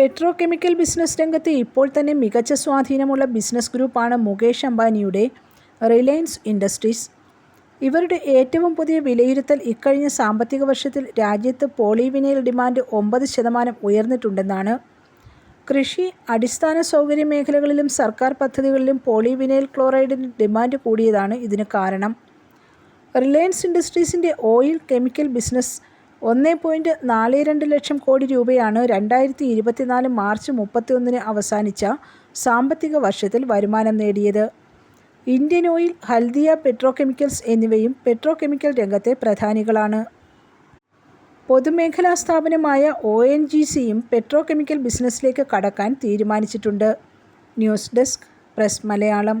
Petro chemical business രംഗത്ത് ഇപ്പോൾ തന്നെ മികച്ച സ്വാധീനമുള്ള ബിസിനസ് ഗ്രൂപ്പാണ് മുകേഷ് അംബാനിയുടെ റിലയൻസ് ഇൻഡസ്ട്രീസ്. ഇവരുടെ ഏറ്റവും പുതിയ വിലയിരുത്തൽ ഇക്കഴിഞ്ഞ സാമ്പത്തിക വർഷത്തിൽ രാജ്യത്ത് പോളിവിനൈൽ ഡിമാൻഡ് ഒമ്പത് ശതമാനം ഉയർന്നിട്ടുണ്ടെന്നാണ്. കൃഷി അടിസ്ഥാന സൗകര്യ മേഖലകളിലും സർക്കാർ പദ്ധതികളിലും പോളിവിനൈൽ ക്ലോറൈഡിന് ഡിമാൻഡ് കൂടിയതാണ് ഇതിന് കാരണം. റിലയൻസ് ഇൻഡസ്ട്രീസിന്റെ ഓയിൽ കെമിക്കൽ ബിസിനസ് ഒന്ന് പോയിന്റ് നാല് രണ്ട് ലക്ഷം കോടി രൂപയാണ് രണ്ടായിരത്തി ഇരുപത്തിനാല് മാർച്ച് മുപ്പത്തിയൊന്നിന് അവസാനിച്ച സാമ്പത്തിക വർഷത്തിൽ വരുമാനം നേടിയത്. ഇന്ത്യൻ ഓയിൽ ഹൽദിയ പെട്രോകെമിക്കൽസ് എന്നിവയും പെട്രോകെമിക്കൽ രംഗത്തെ പ്രധാനികളാണ്. പൊതുമേഖലാ സ്ഥാപനമായ ഒ എൻ ജി സിയും പെട്രോ കെമിക്കൽ ബിസിനസ്സിലേക്ക് കടക്കാൻ തീരുമാനിച്ചിട്ടുണ്ട്. News desk press Malayalam.